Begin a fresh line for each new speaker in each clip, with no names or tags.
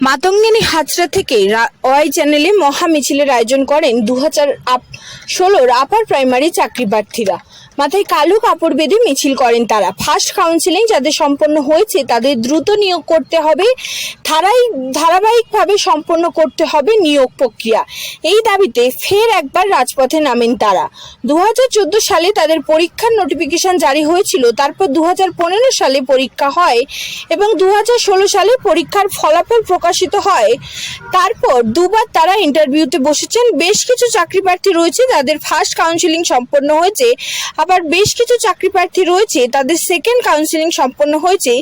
মাতঙ্গিনী হাজরা থেকে ওয়াই চ্যানেলে মহা মিছিলের আয়োজন করেন দু হাজার ষোলোর আপার প্রাইমারি চাকরি প্রার্থীরা মাথায় কালো কাপড় বেঁধে মিছিল করেন তারা। ফার্স্ট কাউন্সিলিং যাদের সম্পন্ন হয়েছে, তাদের দ্রুত নিয়োগ করতে হবে। ধারাই ধারাবাহিকভাবে সম্পন্ন করতে হবে নিয়োগ প্রক্রিয়া। এই দাবিতে ফের একবার রাজপথে নামেন তারা। দু হাজার চোদ্দ সালে তাদের পরীক্ষার নোটিফিকেশন জারি হয়েছিল, তারপর দু হাজার পনেরো সালে পরীক্ষা হয় এবং দু হাজার ষোলো সালে পরীক্ষার ফলাফল প্রকাশিত হয়। তারপর দুবার তারা ইন্টারভিউতে বসেছেন। বেশ কিছু চাকরি প্রার্থী রয়েছে যাদের ফার্স্ট কাউন্সিলিং সম্পন্ন হয়েছে। আবার বেশ কিছু চাকরি প্রার্থী রয়েছে, তাদের সেকেন্ড কাউন্সিলিং সম্পন্ন হয়েছে,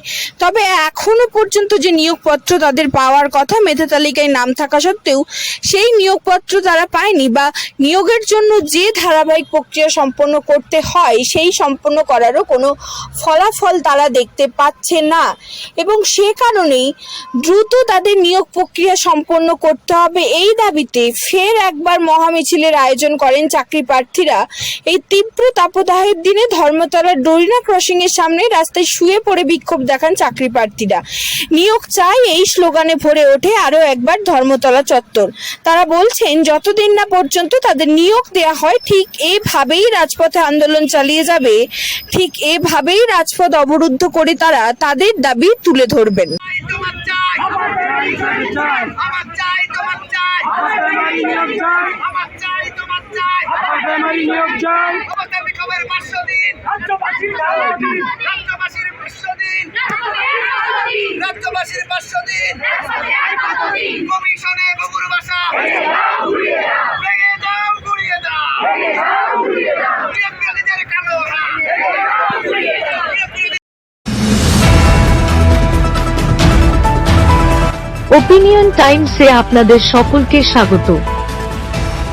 তবে এখনও পর্যন্ত যে নিয়োগপত্র তাদের পাওয়ার কথা মেধা তালিকায় নাম থাকা সত্ত্বেও সেই নিয়োগপত্র তারা পায়নি বা নিয়োগের জন্য যে ধারাবাহিক প্রক্রিয়া সম্পন্ন করতে হয় সেই সম্পন্ন করারও কোনো ফলাফল তারা দেখতে পাচ্ছে না। এবং সে কারণেই দ্রুত তাদের নিয়োগ প্রক্রিয়া সম্পন্ন করতে হবে। এই দাবিতে ফের একবার মহামিছিলের আয়োজন করেন চাকরি প্রার্থীরা। এই তীব্র তাপদাহের দিনে ধর্মতলার ডরিনা ক্রসিং এর সামনে রাস্তায় শুয়ে পড়ে বিক্ষোভ দেখান চাকরি প্রার্থীরা। নিয়োগ চাই এই স্লোগানে ভরে ওঠে আরও একবার ধর্মতলা চত্বর। তারা বলছেন, যতদিন না পর্যন্ত তাদের নিয়োগ দেয়া হয়, ঠিক এভাবেই রাজপথে আন্দোলন চালিয়ে যাবে। ঠিক এভাবেই রাজপথ অবরুদ্ধ করে তারা তাদের দাবি তুলে ধরবেন।
আমার চাই, তোমার চাই। আমার চাই, তোমার চাই। দাও বিরোধীদের কালো
ওপিনিয়ন টাইমসে আপনাদের সকলকে স্বাগত।